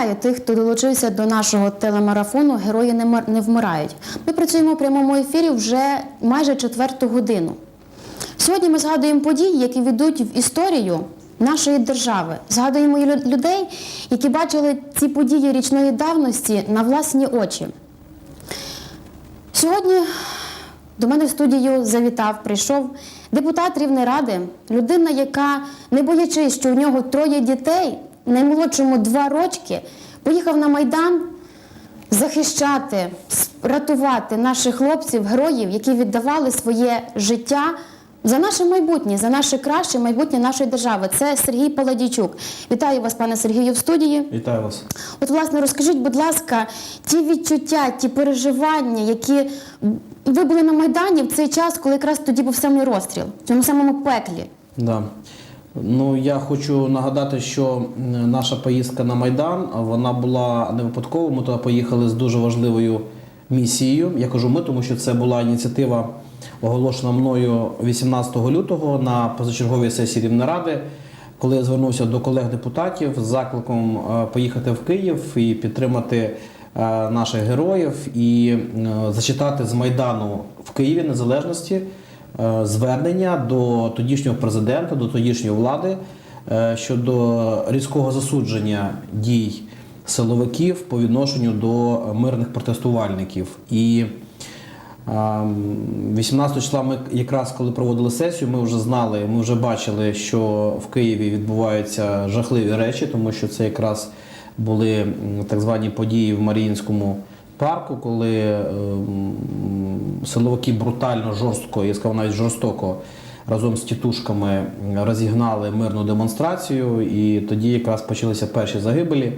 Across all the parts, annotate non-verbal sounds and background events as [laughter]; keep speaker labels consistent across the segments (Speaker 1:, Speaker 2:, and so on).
Speaker 1: Вітаю тих, хто долучився до нашого телемарафону Герої не вмирають. Ми працюємо в прямому ефірі вже майже четверту годину. Сьогодні ми згадуємо події, які ведуть в історію нашої держави. Згадуємо лю- людей, які бачили ці події річної давності на власні очі. Сьогодні до мене в студію завітав, прийшов депутат Рівної ради, людина, яка, не боячись, що у нього троє дітей, наймолодшому два рочки, поїхав на Майдан захищати, рятувати наших хлопців, героїв, які віддавали своє життя за наше майбутнє, за наше краще майбутнє нашої держави. Це Сергій Паладійчук. Вітаю вас, пане Сергію, в студії.
Speaker 2: Вітаю вас.
Speaker 1: От, власне, розкажіть, будь ласка, ті відчуття, ті переживання, які ви були на Майдані в цей час, коли якраз тоді був самий розстріл, в цьому самому пеклі.
Speaker 2: Да. Ну, я хочу нагадати, що наша поїздка на Майдан вона була не випадково. Ми туди поїхали з дуже важливою місією. Я кажу ми, тому що це була ініціатива, оголошена мною 18 лютого на позачерговій сесії Рівнеради, коли я звернувся до колег-депутатів з закликом е, поїхати в Київ і підтримати е, наших героїв і е, зачитати з Майдану в Києві Незалежності звернення до тодішнього президента, до тодішньої влади е, щодо різкого засудження дій силовиків по відношенню до мирних протестувальників. І ем, 18 числа ми якраз коли проводили сесію, ми вже знали, ми вже бачили, що в Києві відбуваються жахливі речі, тому що це якраз були так звані події в Маріїнському парку, коли ем, силовики брутально, жорстко, я сказав навіть жорстоко разом з тітушками розігнали мирну демонстрацію, і тоді якраз почалися перші загибелі.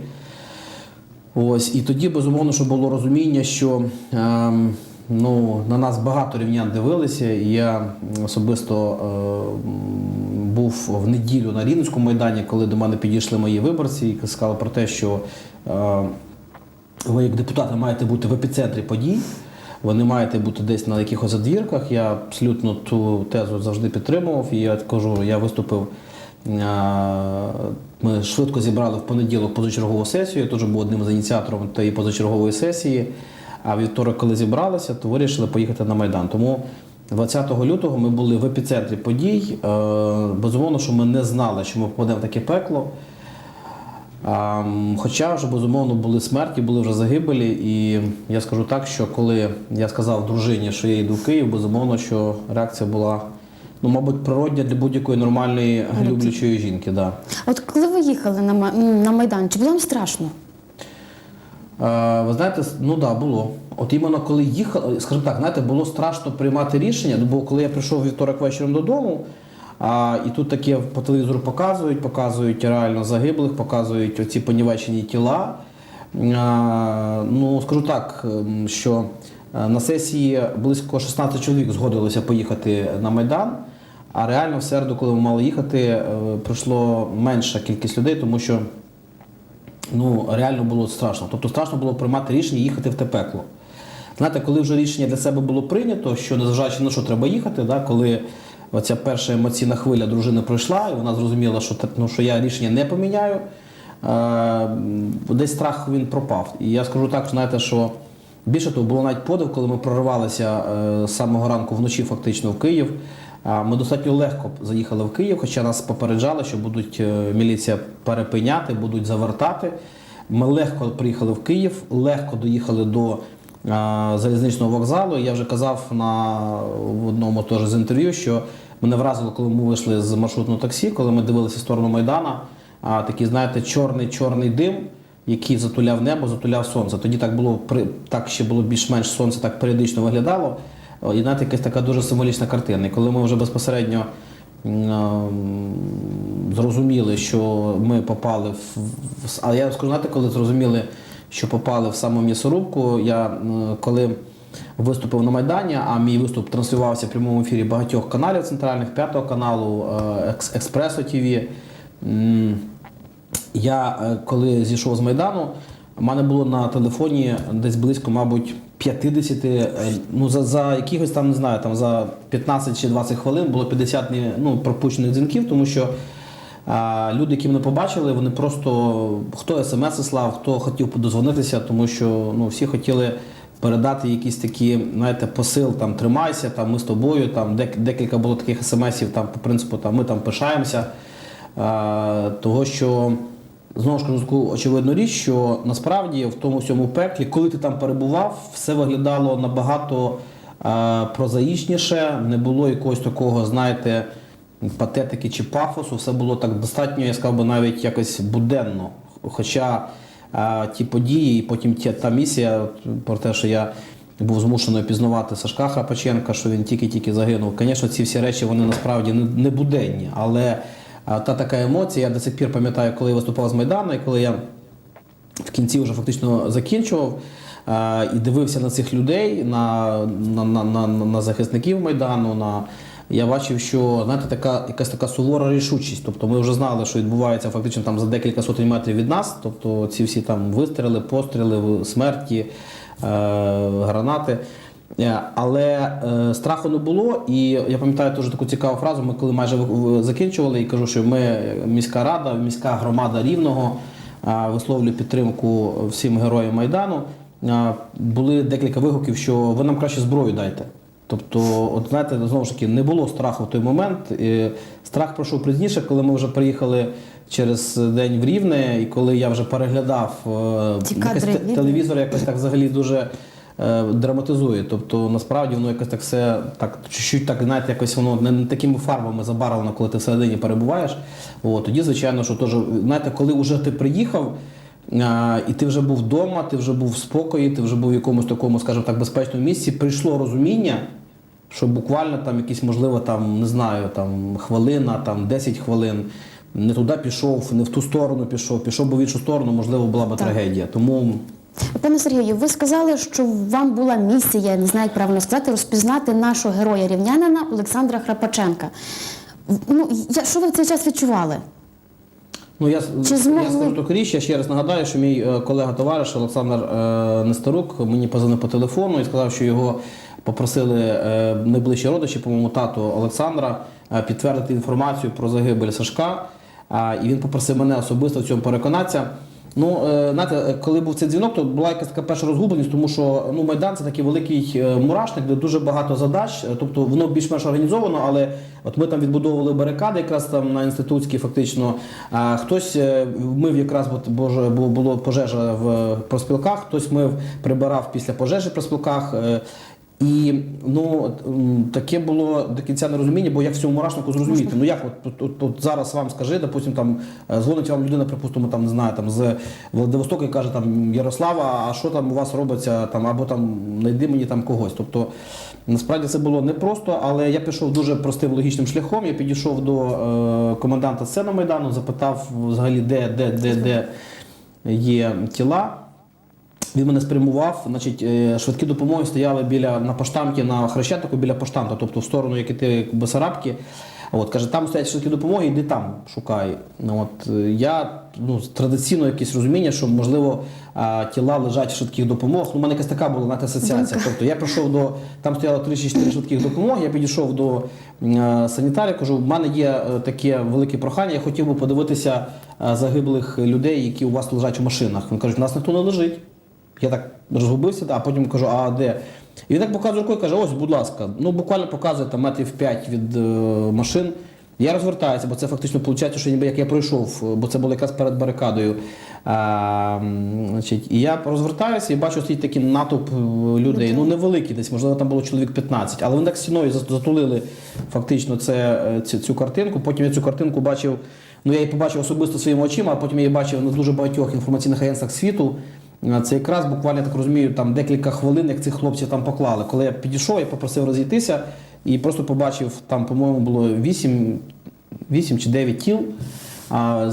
Speaker 2: Ось і тоді безумовно, що було розуміння, що ем, ну, на нас багато рівнян дивилися. І я особисто ем, був в неділю на Рівненському майдані, коли до мене підійшли мої виборці і сказали про те, що е, ви як депутати маєте бути в епіцентрі подій. Ви не маєте бути десь на якихось задвірках. Я абсолютно ту тезу завжди підтримував. І я кажу, я виступив. Ми швидко зібрали в понеділок позачергову сесію. Я теж був одним з ініціаторів тієї позачергової сесії. А вівторок, коли зібралися, то вирішили поїхати на Майдан. Тому 20 лютого ми були в епіцентрі подій. Е, Безумовно, що ми не знали, що ми попадемо в таке пекло. Хоча вже безумовно були смерті, були вже загибелі, і я скажу так, що коли я сказав дружині, що я йду в Київ, безумовно, що реакція була, ну, мабуть, природня для будь-якої нормальної люблячої жінки. Да.
Speaker 1: От коли ви їхали на, на Майдан, чи було вам страшно?
Speaker 2: Е, ви знаєте, ну так, да, було. От іменно коли їхали, скажімо так, знаєте, було страшно приймати рішення, бо коли я прийшов вівторок вечором додому, а, і тут таке по телевізору показують, показують реально загиблих, показують оці понівечені тіла. А, ну, скажу так, ем, що е, на сесії близько 16 чоловік згодилося поїхати на Майдан. А реально в середу, коли ми мали їхати, е, прийшло менша кількість людей, тому що ну реально було страшно. Тобто страшно було приймати рішення їхати в те пекло. Знаєте, коли вже рішення для себе було прийнято, що незважаючи на що треба їхати, да, коли оця перша емоційна хвиля дружини пройшла, і вона зрозуміла, що, ну, що я рішення не поміняю, е, десь страх він пропав. І я скажу так, знаєте, що більше того, було навіть подив, коли ми проривалися е, з самого ранку вночі фактично в Київ. Ми достатньо легко заїхали в Київ, хоча нас попереджали, що будуть е, міліція перепиняти, будуть завертати. Ми легко приїхали в Київ, легко доїхали до залізничного вокзалу. Я вже казав на в одному теж з інтерв'ю, що мене вразило, коли ми вийшли з маршрутного таксі, коли ми дивилися в сторону Майдана, а такий, знаєте, чорний чорний дим, який затуляв небо, затуляв сонце. Тоді так було так ще було більш-менш сонце так періодично виглядало. І знаєте, якась така дуже символічна картина. І коли ми вже безпосередньо зрозуміли, що ми попали в- А я скажу, знаєте, коли зрозуміли, що попали в саму м'ясорубку, я коли виступив на Майдані, а мій виступ транслювався в прямому ефірі багатьох каналів центральних, п'ятого каналу, е, Експресо ТВ. Я е, коли зійшов з Майдану, у мене було на телефоні десь близько, мабуть, 50, е, ну за, за якихось там, не знаю, там за 15 чи 20 хвилин було 50 ну, пропущених дзвінків, тому що А люди, які мене побачили, вони просто хто смс слав, хто хотів подозвонитися, тому що ну, всі хотіли передати якісь такі, знаєте, посил, там тримайся, там ми з тобою. Там декілька було таких смсів, там по принципу, там ми там пишаємося. Того, що знову ж кажу очевидну річ, що насправді в тому всьому пеклі, коли ти там перебував, все виглядало набагато прозаїчніше, не було якогось такого, знаєте, патетики чи пафосу, все було так достатньо, я сказав би, навіть якось буденно. Хоча а, ті події, і потім ті, та місія, про те, що я був змушений пізнавати Сашка Храпаченка, що він тільки-тільки загинув. Звісно, ці всі речі вони насправді не, буденні, але та така емоція, я до сих пір пам'ятаю, коли я виступав з Майдану, і коли я в кінці вже фактично закінчував і дивився на цих людей, на, на, на, на, на захисників Майдану. На, я бачив, що знаєте, така якась така сувора рішучість. Тобто ми вже знали, що відбувається фактично там за декілька сотень метрів від нас. Тобто ці всі там вистріли, постріли, смерті, е, гранати. Е, Але е, страху не було, і я пам'ятаю дуже таку цікаву фразу. Ми коли майже закінчували, і кажу, що ми е, міська рада, міська громада рівного а, висловлюю підтримку всім героям Майдану. А, Були декілька вигуків, що ви нам краще зброю дайте. Тобто, от знаєте, знову ж таки, не було страху в той момент. І страх пройшов пізніше, коли ми вже приїхали через день в Рівне, і коли я вже переглядав е, якось те- телевізор, якось так взагалі дуже е, драматизує. Тобто, насправді воно якось так все так чуть-чуть так, знаєте, якось воно не, не такими фарбами забарвлено, коли ти всередині перебуваєш. От, тоді, звичайно, що теж, знаєте, коли вже ти приїхав. А, і ти вже був вдома, ти вже був в спокої, ти вже був в якомусь такому, скажімо так, безпечному місці. Прийшло розуміння, що буквально там якісь, можливо, там, не знаю, там хвилина, там 10 хвилин, не туди пішов, не в ту сторону пішов, пішов би в іншу сторону, можливо, була б
Speaker 1: Так.
Speaker 2: трагедія. Тому
Speaker 1: Пане Сергію, ви сказали, що вам була місія, я не знаю, як правильно сказати, розпізнати нашого героя рівнянина Олександра Храпаченка. Ну, я, що ви в цей час відчували?
Speaker 2: Ну, я,
Speaker 1: Чи
Speaker 2: я скажу таку річ, я ще раз нагадаю, що мій е, колега-товариш Олександр е, Нестерук мені позвонив по телефону і сказав, що його попросили е, найближчі родичі, по-моєму, тату Олександра, е, підтвердити інформацію про загибель Сашка. І він попросив мене особисто в цьому переконатися. Ну, е, знаєте, коли був цей дзвінок, то була якась така перша розгубленість, тому що ну, Майдан це такий великий мурашник, де дуже багато задач. Тобто воно більш-менш організовано, але от ми там відбудовували барикади, якраз там на інститутській, фактично. А хтось мив якраз от, боже, було пожежа в проспілках, хтось мив, прибирав після пожежі в проспілках. І ну таке було до кінця нерозуміння, бо як в цьому мурашнику зрозуміти? Ну як от, от, от, от зараз вам скажи, допустим, там е, дзвонить вам людина, припустимо, там не знаю, там з Владивостока і каже там Ярослава, а що там у вас робиться, там або там знайди мені там когось. Тобто насправді це було непросто, але я пішов дуже простим логічним шляхом. Я підійшов до е, коменданта сцени Майдану, запитав взагалі, де, де, де, де є тіла. Він мене спрямував, значить, е, швидкі допомоги стояли біля на поштамті на хрещатику біля поштамта, тобто в сторону, як іти Бесарабки. От каже, там стоять швидкі допомоги, йди там, шукай. Ну, От я ну традиційно якесь розуміння, що можливо тіла лежать в швидких допомогах. Ну, у мене якась така була знаєте, асоціація. Тобто я прийшов до там стояло 3-4 швидких допомоги. Я підійшов до санітаря, кажу, в мене є е, таке велике прохання. Я хотів би подивитися е, загиблих людей, які у вас лежать у машинах. Він каже, у нас ніхто не лежить. Я так розгубився, а потім кажу, а де? І він так показує рукою, каже, ось, будь ласка, ну буквально показує там метрів 5 від е, машин. Я розвертаюся, бо це фактично виходить, що ніби як я пройшов, бо це було якраз перед барикадою. А, значить, і я розвертаюся і бачу стоїть такий натовп е, людей. Ну невеликий десь, можливо, там було чоловік 15. Але вони так стіною затулили фактично це, е, цю, цю картинку. Потім я цю картинку бачив, ну я її побачив особисто своїми очима, а потім я її бачив на дуже багатьох інформаційних агентствах світу. Це якраз буквально так розумію, там декілька хвилин, як цих хлопців там поклали. Коли я підійшов, я попросив розійтися і просто побачив, там, по-моєму, було 8, 8 чи 9 тіл, а,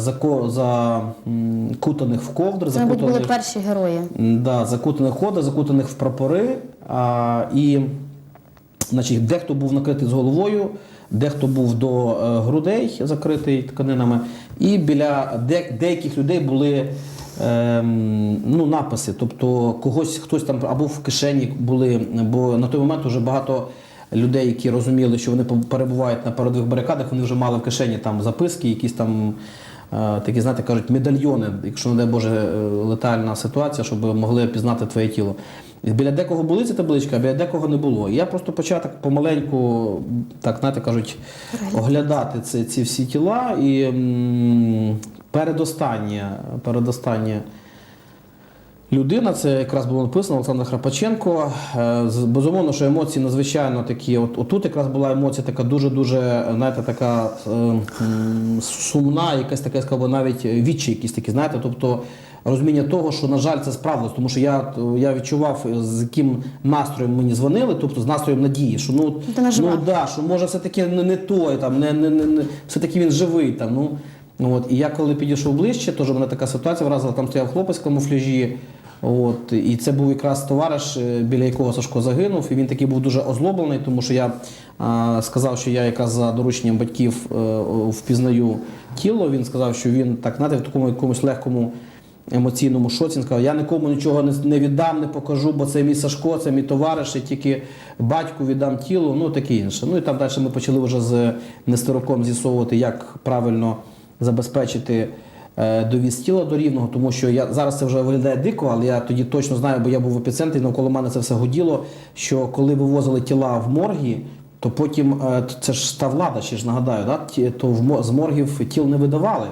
Speaker 2: закутаних в ковдри,
Speaker 1: Це, мабуть, були
Speaker 2: закутаних,
Speaker 1: перші герої.
Speaker 2: да, закутаних в закутаних в прапори. А, і значить, дехто був накритий з головою, дехто був до е, грудей закритий тканинами, і біля де, деяких людей були ну, написи. Тобто когось хтось там або в кишені були, бо на той момент вже багато людей, які розуміли, що вони перебувають на передових барикадах, вони вже мали в кишені там записки, якісь там. е, Такі, знаєте, кажуть, медальйони, якщо не дай Боже е, летальна ситуація, щоб могли пізнати твоє тіло. І Біля декого були ці таблички, а біля декого не було. І я просто почав так помаленьку, так знаєте, кажуть, оглядати ці, ці всі тіла. І м, передостаннє, передостаннє людина, це якраз було написано Олександр Храпаченко. Е, Безумовно, що емоції надзвичайно такі. От, отут якраз була емоція така дуже-дуже, знаєте, така е, сумна, якась така, я сказав навіть відчай якісь такі, знаєте, тобто розуміння того, що, на жаль, це справилось, тому що я, я відчував, з яким настроєм мені дзвонили, тобто з настроєм надії, що ну, ну да, що може все-таки не, той, там, не, не, не, все-таки він живий. Там, Ну, От, і я коли підійшов ближче, теж мене така ситуація вразила, там стояв хлопець в камуфляжі. От, і це був якраз товариш, е, біля якого Сашко загинув. І він такий був дуже озлоблений, тому що я а, сказав, що я якраз за дорученням батьків е, о, впізнаю тіло. Він сказав, що він так знаєте, в такому якомусь легкому емоційному шоці. Він сказав, я нікому нічого не, віддам, не покажу, бо це мій Сашко, це мій товариш, я тільки батьку віддам тіло, ну таке інше. Ну і там далі ми почали вже з Нестороком з'ясовувати, як правильно забезпечити е, довіз тіла до рівного, тому що я зараз це вже виглядає дико, але я тоді точно знаю, бо я був в епіцентрі, навколо мене це все годіло. Що коли вивозили тіла в морги, то потім е, це ж та влада, ще ж нагадаю, да? то з моргів тіл не видавали.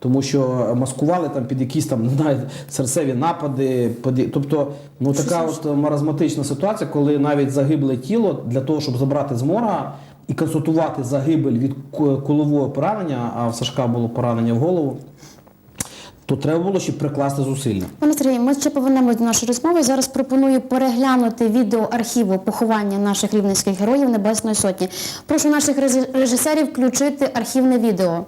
Speaker 2: Тому що маскували там під якісь там [laughs] не знаю, серцеві напади, поді- тобто ну така от маразматична ситуація, коли навіть загибле тіло для того, щоб забрати з морга і констатувати загибель від ку- кулового поранення, а в Сашка було поранення в голову, то треба було ще прикласти зусилля.
Speaker 1: Пане Сергій, ми ще повернемось до нашої розмови. Зараз пропоную переглянути відео архіву поховання наших рівненських героїв Небесної Сотні. Прошу наших реж- режисерів включити архівне відео.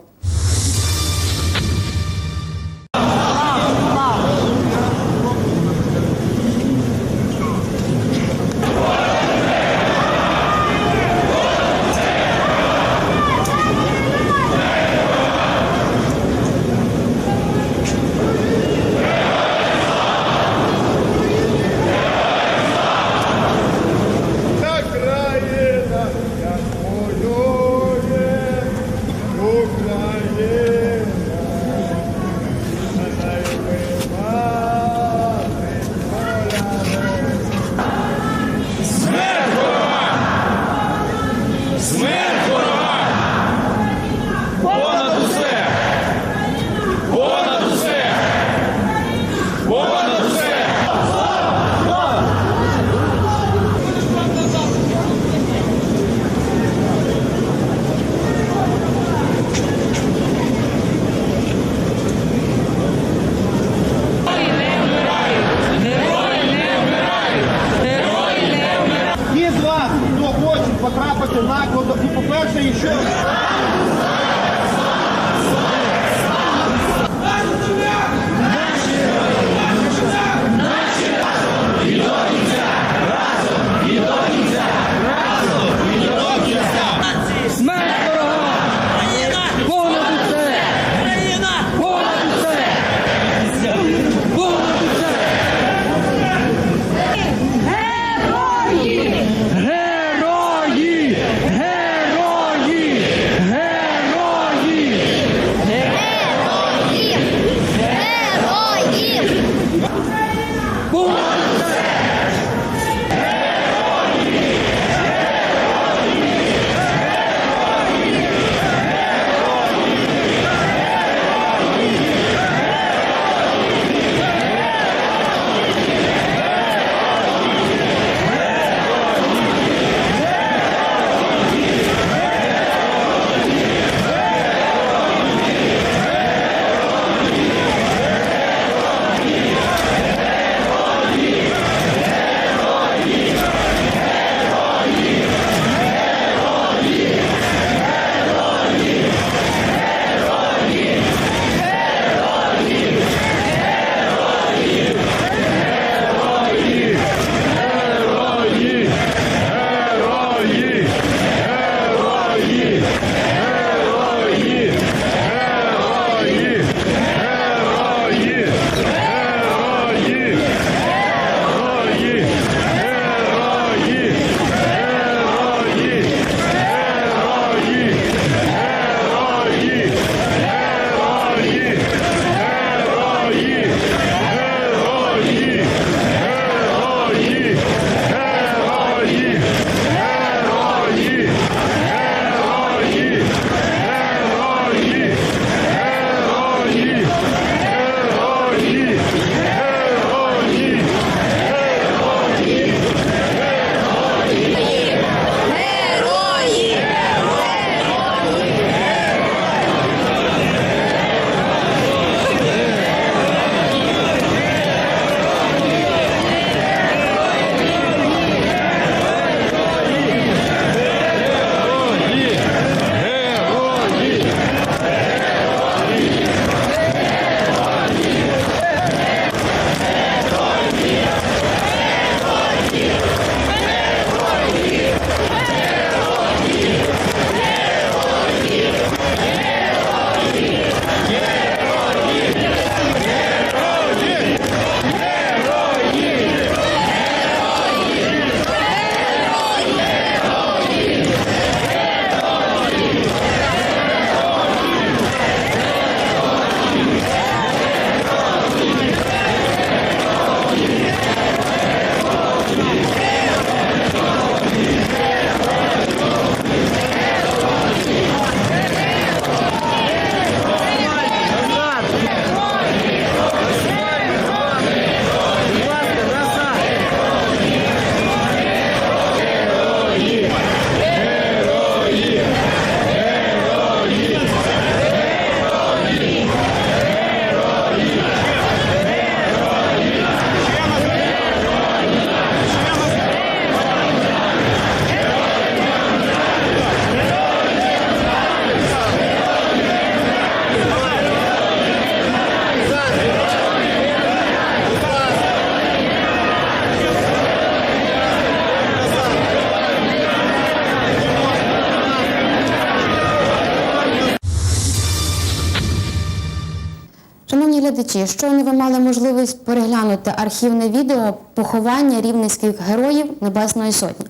Speaker 1: Мали можливість переглянути архівне відео поховання рівненських героїв Небесної Сотні.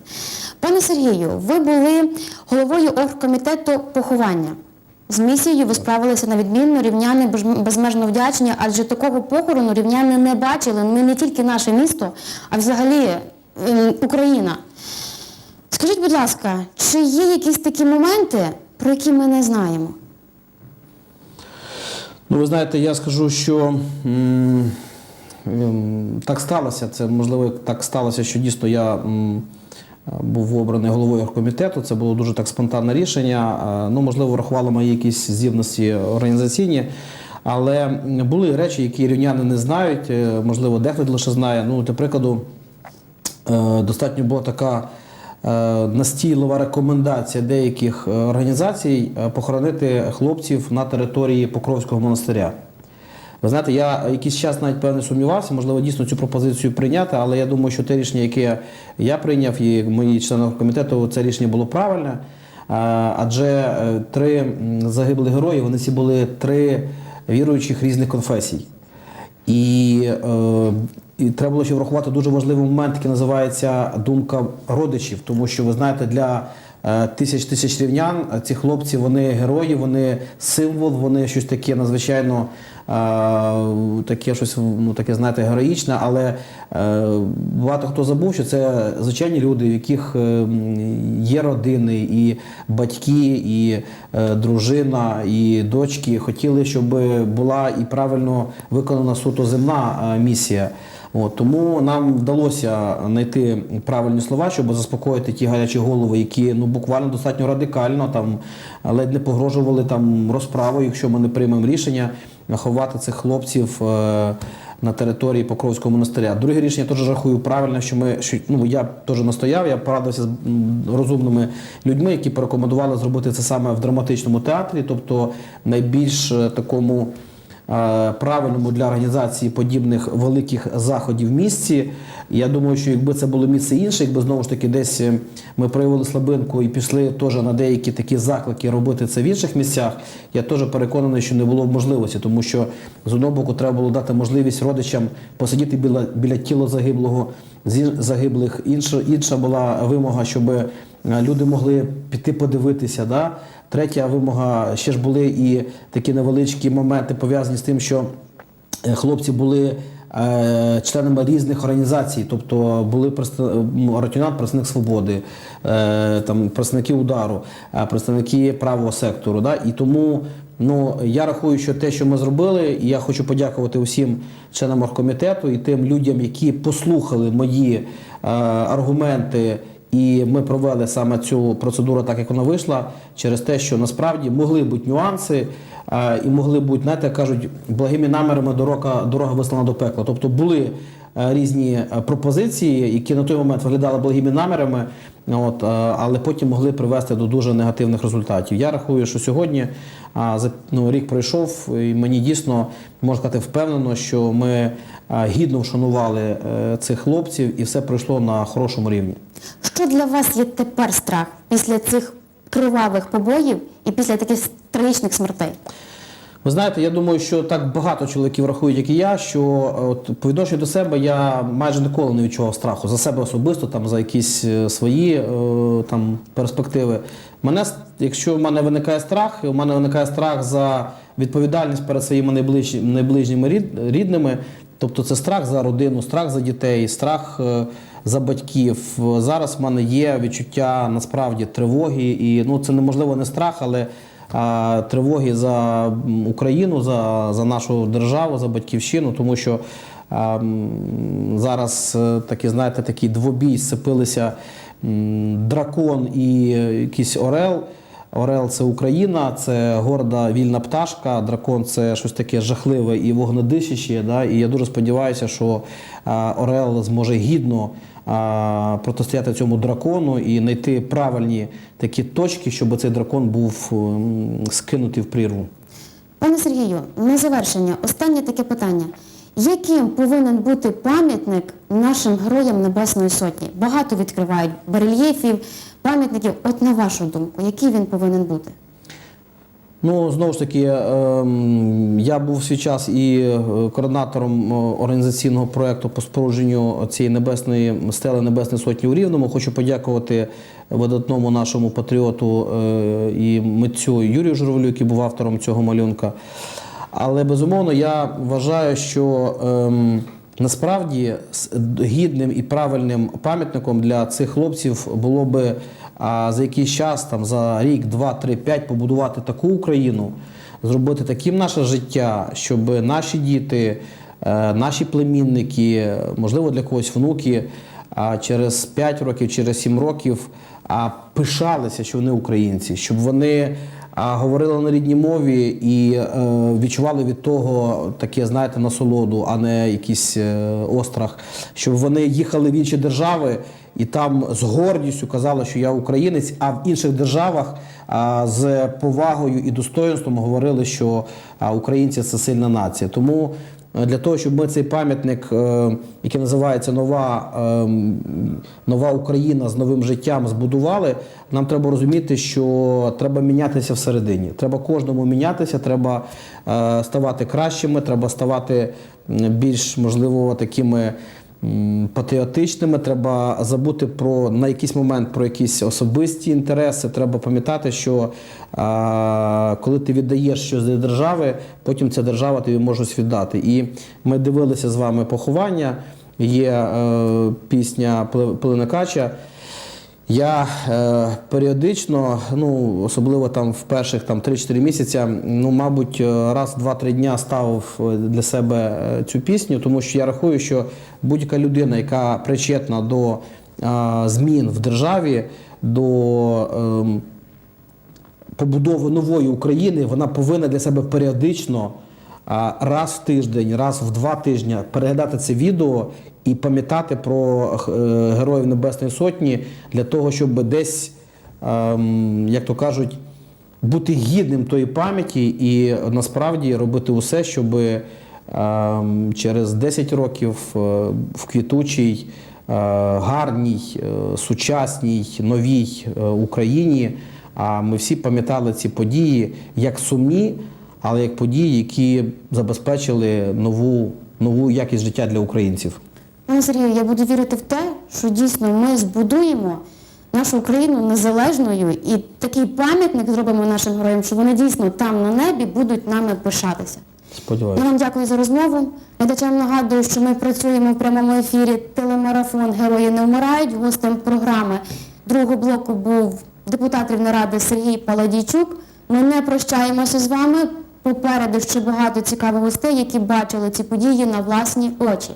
Speaker 1: Пане Сергію, ви були головою оргкомітету поховання. З місією ви справилися на відмінно, рівняни безмежно вдячні, адже такого похорону рівняни не бачили. Ми не тільки наше місто, а взагалі ем, Україна. Скажіть, будь ласка, чи є якісь такі моменти, про які ми не знаємо?
Speaker 2: Ну, ви знаєте, я скажу, що так сталося. Це можливо так сталося, що дійсно я був обраний головою оргкомітету. Це було дуже так спонтанне рішення. Е, Ну, можливо, врахувало мої якісь здібності організаційні. Але були речі, які рівняни не знають. е, Можливо, дехто лише знає. Ну, для прикладу, Е, достатньо була така настійлива рекомендація деяких е, організацій е, похоронити хлопців на території Покровського монастиря. Ви знаєте, я якийсь час навіть певне сумнівався, можливо, дійсно цю пропозицію прийняти, але я думаю, що те рішення, яке я прийняв, і мої члени комітету, це рішення було правильне. Е, Адже е, три загиблих герої, вони всі були три віруючих різних конфесій. І, е, і треба було ще врахувати дуже важливий момент, який називається думка родичів, тому що ви знаєте, для е, тисяч тисяч рівнян е, ці хлопці вони герої, вони символ, вони щось таке надзвичайно е, таке щось ну, таке, знаєте, героїчне, але багато хто забув, що це звичайні люди, в яких є родини, і батьки, і дружина, і дочки. Хотіли, щоб була і правильно виконана суто земна місія. От, тому нам вдалося знайти правильні слова, щоб заспокоїти ті гарячі голови, які ну буквально достатньо радикально там ледь не погрожували там розправою, якщо ми не приймемо рішення ховати цих хлопців. е, на території Покровського монастиря. Друге рішення теж рахую правильно, що ми що, ну я теж настояв, я порадився з розумними людьми, які порекомендували зробити це саме в драматичному театрі, тобто найбільш е, такому правильному для організації подібних великих заходів в місті. І Я думаю, що якби це було місце інше, якби знову ж таки десь е, ми проявили слабинку і пішли теж на деякі такі заклики робити це в інших місцях, я теж переконаний, що не було б можливості, тому що з одного боку треба було дати можливість родичам посидіти біля, біля тіла загиблого загиблих. Інша, інша була вимога, щоб е, люди могли піти подивитися. Да? Третя вимога ще ж були і такі невеличкі моменти пов'язані з тим, що е, хлопці були е, членами різних організацій, тобто були Ратюнат, представник свободи, е, там, представники удару, представники правого сектору. Да? І тому ну, я рахую, що те, що ми зробили, і я хочу подякувати усім членам оргкомітету і тим людям, які послухали мої аргументи. І ми провели саме цю процедуру так, як вона вийшла, через те, що насправді могли бути нюанси е, і могли бути, знаєте, кажуть, благими намірами дорога, дорога вислана до пекла. Тобто були е, різні е, пропозиції, які на той момент виглядали благими намірами, от, е, але потім могли привести до дуже негативних результатів. Я рахую, що сьогодні ну, рік пройшов, і мені дійсно можна сказати впевнено, що ми е, гідно вшанували е, цих хлопців і все пройшло на хорошому рівні.
Speaker 1: Що для вас є тепер страх після цих кривавих побоїв і після таких трагічних смертей?
Speaker 2: Ви знаєте, я думаю, що так багато чоловіків рахують, як і я, що е, от, по відношенню до себе я майже ніколи не відчував страху за себе особисто, там за якісь е, свої е, там перспективи. Мене, якщо в мене виникає страх, у мене виникає страх за відповідальність перед своїми найближніми рід- рідними. Тобто це страх за родину, страх за дітей, страх за батьків. Зараз в мене є відчуття насправді тривоги, і ну це неможливо не страх, але тривоги за Україну, за, за нашу державу, за батьківщину, тому що зараз е, такі, знаєте, такий двобій сцепилися дракон і е, якийсь орел. Орел це Україна, це горда вільна пташка. Дракон це щось таке жахливе і вогнедишіще. Да? І я дуже сподіваюся, що Орел зможе гідно протистояти цьому дракону і знайти правильні такі точки, щоб цей дракон був скинутий в прірву.
Speaker 1: Пане Сергію, на завершення, останнє таке питання. Яким повинен бути пам'ятник нашим героям Небесної Сотні? Багато відкривають барельєфів, пам'ятників. От на вашу думку, який він повинен бути?
Speaker 2: Ну, знову ж таки, ем, я був свій час і е, координатором е, організаційного проєкту по спорудженню цієї небесної стели Небесної Сотні у Рівному. Хочу подякувати видатному нашому патріоту е, і митцю Юрію Журавлю, який був автором цього малюнка. Але безумовно я вважаю, що ем, насправді гідним і правильним пам'ятником для цих хлопців було би а, за якийсь час, там за рік, два, три, п'ять, побудувати таку Україну, зробити таким наше життя, щоб наші діти, е, наші племінники, можливо, для когось внуки, а через 5 років, через 7 років пишалися, що вони українці, щоб вони говорили на рідній мові і е, відчували від того таке, знаєте, насолоду, а не якийсь е, острах, щоб вони їхали в інші держави і там з гордістю казали, що я українець, а в інших державах з повагою і достоинством говорили, що українці це сильна нація. Тому е, для того, щоб ми цей пам'ятник, е, який називається Нова, ем, Нова Україна з новим життям, збудували, нам треба розуміти, що треба мінятися всередині. Треба кожному мінятися, треба е, ставати кращими, треба ставати більш можливо такими. Патріотичними треба забути про на якийсь момент про якісь особисті інтереси. Треба пам'ятати, що а, коли ти віддаєш щось для держави, потім ця держава тобі може віддати. І ми дивилися з вами поховання. Є е, пісня Пленикача. Я е, періодично, ну особливо там в перших там 3-4 місяця, ну мабуть, е, раз, два-три дня ставив е, для себе е, цю пісню, тому що я рахую, що будь-яка людина, яка причетна до е, змін в державі, до ем, побудови нової України, вона повинна для себе періодично раз в тиждень, раз в два тижні переглядати це відео і пам'ятати про е, Героїв Небесної Сотні для того, щоб десь, ем, як то кажуть, бути гідним тої пам'яті і насправді робити усе, щоб ем, через 10 років е, в квітучій, е, гарній, сучасній, новій Україні. Ми всі пам'ятали ці події як сумні, але як події, які забезпечили нову, нову якість життя для українців.
Speaker 1: Пане Сергію, я буду вірити в те, що дійсно ми збудуємо нашу Україну незалежною і такий пам'ятник зробимо нашим героям, що вони дійсно там на небі будуть нами пишатися.
Speaker 2: Сподіваюся.
Speaker 1: Я вам дякую за розмову. Глядачам нагадую, що ми працюємо в прямому ефірі телемарафон Герої не вмирають. Гостем програми другого блоку був депутат Рівнеради Сергій Паладійчук. Ми не прощаємося з вами. Попереду ще багато цікавих гостей, які бачили ці події на власні очі.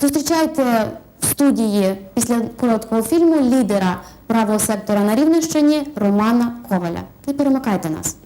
Speaker 1: Зустрічайте в студії після короткого фільму лідера правого сектора на Рівненщині Романа Коваля. І перемикайте нас.